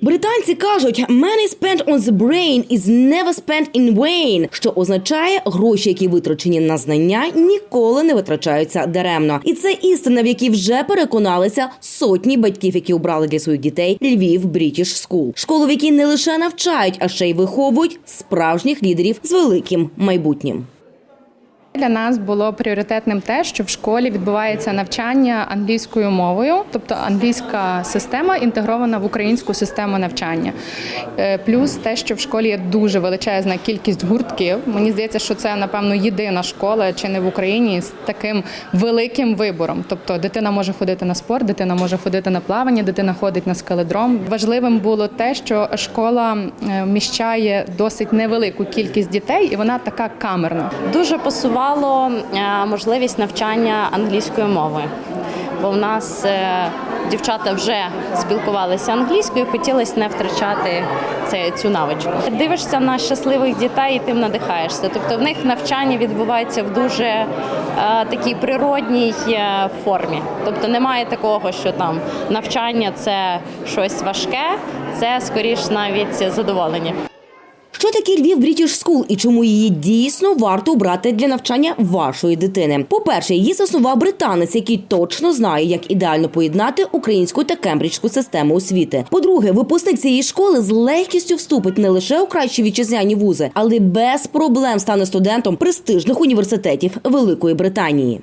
Британці кажуть «money spent on the brain is never spent in vain», що означає гроші, які витрачені на знання, ніколи не витрачаються даремно. І це істина, в якій вже переконалися сотні батьків, які обрали для своїх дітей Львів British School. школу, в якій не лише навчають, а ще й виховують справжніх лідерів з великим майбутнім. Для нас було пріоритетним те, що в школі відбувається навчання англійською мовою, тобто англійська система інтегрована в українську систему навчання. Е, Плюс те, що в школі є дуже величезна кількість гуртків. Мені здається, що це напевно єдина школа чи не в Україні з таким великим вибором. Тобто дитина може ходити на спорт, дитина може ходити на плавання, дитина ходить на скаледром. Важливим було те, що школа вміщає досить невелику кількість дітей, і вона така камерна. Дуже пасувало е, можливість навчання англійською мовою. Бо в нас е, дівчата вже спілкувалися англійською, хотілося не втрачати цю навичку. Дивишся на щасливих дітей і тим надихаєшся. Тобто в них навчання відбувається в дуже е, такій природній формі. Тобто немає такого, що там навчання це щось важке, це скоріш навіть задоволення. Таке Львів British School і чому її дійсно варто обрати для навчання вашої дитини? По-перше, її заснував британець, який точно знає, як ідеально поєднати українську та кембриджську систему освіти. По-друге, випускник цієї школи з легкістю вступить не лише у кращі вітчизняні вузи, але без проблем стане студентом престижних університетів Великої Британії.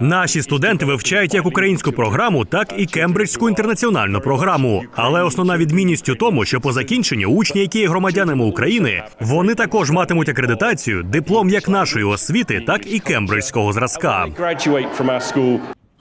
Наші студенти вивчають як українську програму, так і кембриджську інтернаціональну програму. Але основна відмінність у тому, що по закінченню учні, які є громадянами України, вони також матимуть акредитацію, диплом як нашої освіти, так і кембриджського зразка.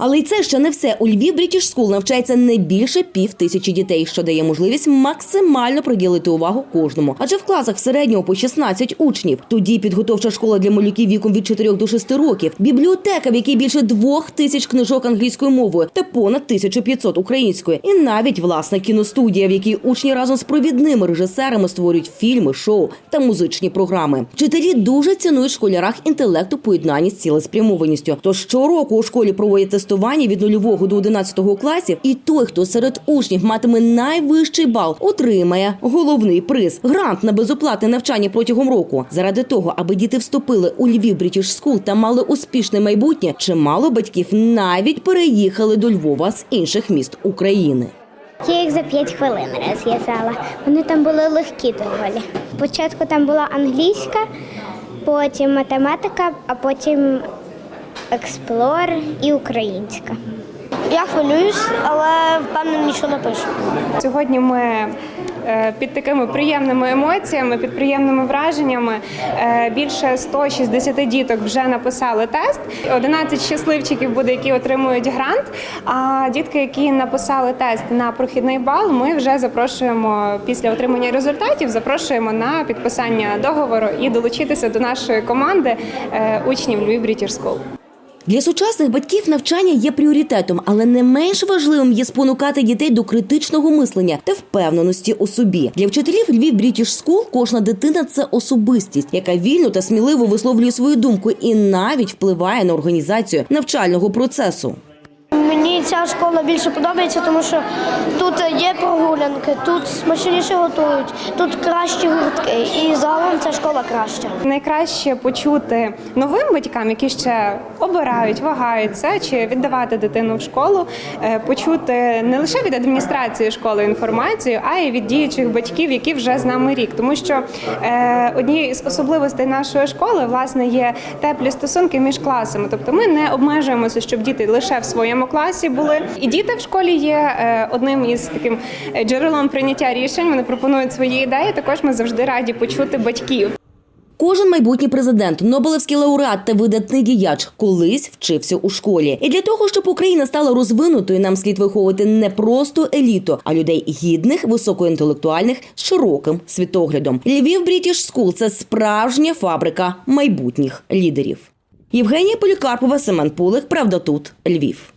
Але й це ще не все. У Львів British School навчається не більше пів тисячі дітей, що дає можливість максимально приділити увагу кожному. Адже в класах в середньому по 16 учнів. Тоді підготовча школа для малюків віком від 4 до 6 років, бібліотека, в якій більше двох тисяч книжок англійською мовою та понад 1500 українською, і навіть власна кіностудія, в якій учні разом з провідними режисерами створюють фільми, шоу та музичні програми. Вчителі дуже цінують школярах інтелекту поєднання з цілеспрямованістю. Тож щороку у школі проводять тестування від нульового до 11 класів, і той, хто серед учнів матиме найвищий бал, отримає головний приз грант на безоплатне навчання протягом року. Заради того, аби діти вступили у Львів British School та мали успішне майбутнє, чимало батьків навіть переїхали до Львова з інших міст України. Я їх за 5 хвилин розв'язала. Вони там були легкі доволі. Спочатку там була англійська, потім математика, а потім експлор і українська. Я хвилююсь, але впевнено нічого не пишу. Сьогодні ми е, під такими приємними емоціями, під приємними враженнями. е, Більше 160 діток вже написали тест. 11 щасливчиків буде, які отримують грант. А дітки, які написали тест на прохідний бал, ми вже запрошуємо після отримання результатів. Запрошуємо на підписання договору і долучитися до нашої команди е, учнів Львів British School. Для сучасних батьків навчання є пріоритетом, але не менш важливим є спонукати дітей до критичного мислення та впевненості у собі. Для вчителів Львів British School кожна дитина це особистість, яка вільно та сміливо висловлює свою думку і навіть впливає на організацію навчального процесу. Мені ця школа більше подобається, тому що тут є прогулянки, тут смачніше готують, тут кращі гуртки. І загалом ця школа краща. Найкраще почути новим батькам, які ще обирають, вагаються чи віддавати дитину в школу, е, почути не лише від адміністрації школи інформацію, а й від діючих батьків, які вже з нами рік. Тому що е, однією з особливостей нашої школи власне є теплі стосунки між класами. Тобто ми не обмежуємося, щоб діти лише в своєму класі були. І діти в школі є е, одним із таким джерелом прийняття рішень. Вони пропонують свої ідеї. Також ми завжди раді почути батьків. Кожен майбутній президент, Нобелевський лауреат та видатний діяч колись вчився у школі. І для того, щоб Україна стала розвинутою, нам слід виховувати не просто еліту, а людей гідних, високоінтелектуальних з широким світоглядом. Львів British School – це справжня фабрика майбутніх лідерів. Євгенія Полікарпова, Семен Пулих. Правда тут Львів.